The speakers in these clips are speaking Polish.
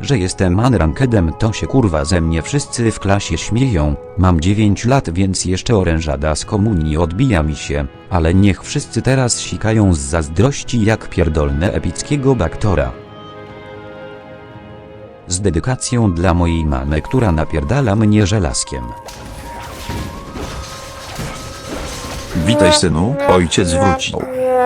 Że jestem unrankedem to się kurwa ze mnie wszyscy w klasie śmieją, mam 9 lat więc jeszcze orężada z komunii odbija mi się, ale niech wszyscy teraz sikają z zazdrości jak pierdolne epickiego baktora. Z dedykacją dla mojej mamy, która napierdala mnie żelazkiem. Witaj synu, ojciec wrócił. Fi,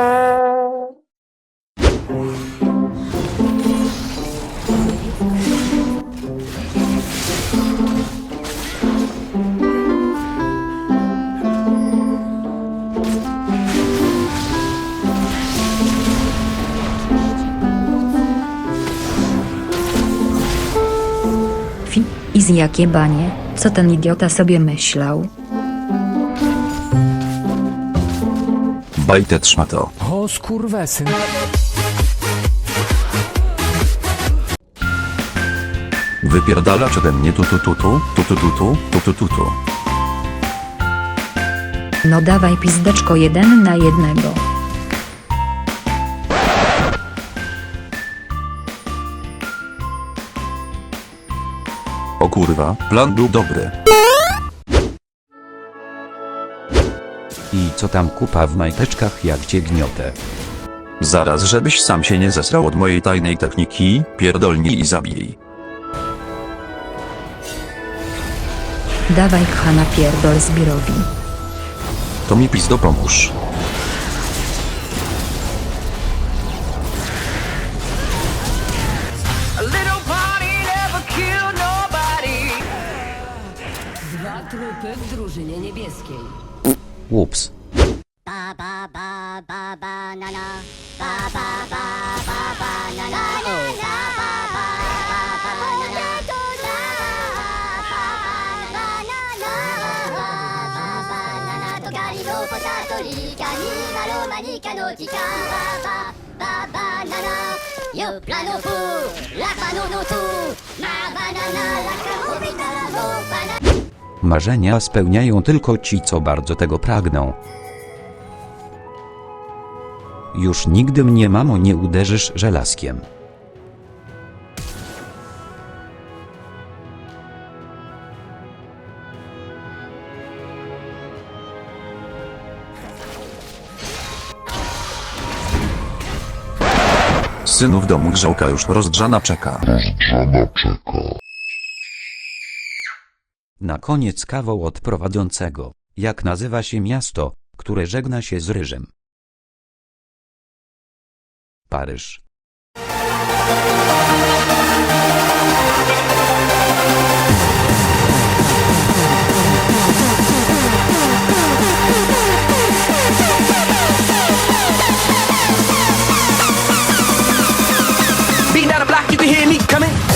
i z jakie banie, co ten idiota sobie myślał? Bajtet szmato. O skurwesyn. Wypierdalacz ode mnie tu tu tu tu, tu tu tu tu, tu tu tu tu. No dawaj pizdeczko jeden na jednego. O kurwa, plan był dobry. I co tam kupa w majteczkach jak cię gniotę. Zaraz żebyś sam się nie zesrał od mojej tajnej techniki, pierdolnij i zabij. Dawaj kchana pierdol zbirowi. To mi pizdo pomóż. A little party never killed nobody. Dwa trupy w drużynie niebieskiej. Whoops. Plano la ma banana, la la banana. Marzenia spełniają tylko ci, co bardzo tego pragną. Już nigdy mnie, mamo, nie uderzysz żelazkiem. Synu w domu grzałka już rozgrzana czeka. Na koniec kawał od prowadzącego, jak nazywa się miasto, które żegna się z ryżem. Paryż. You can hear me coming.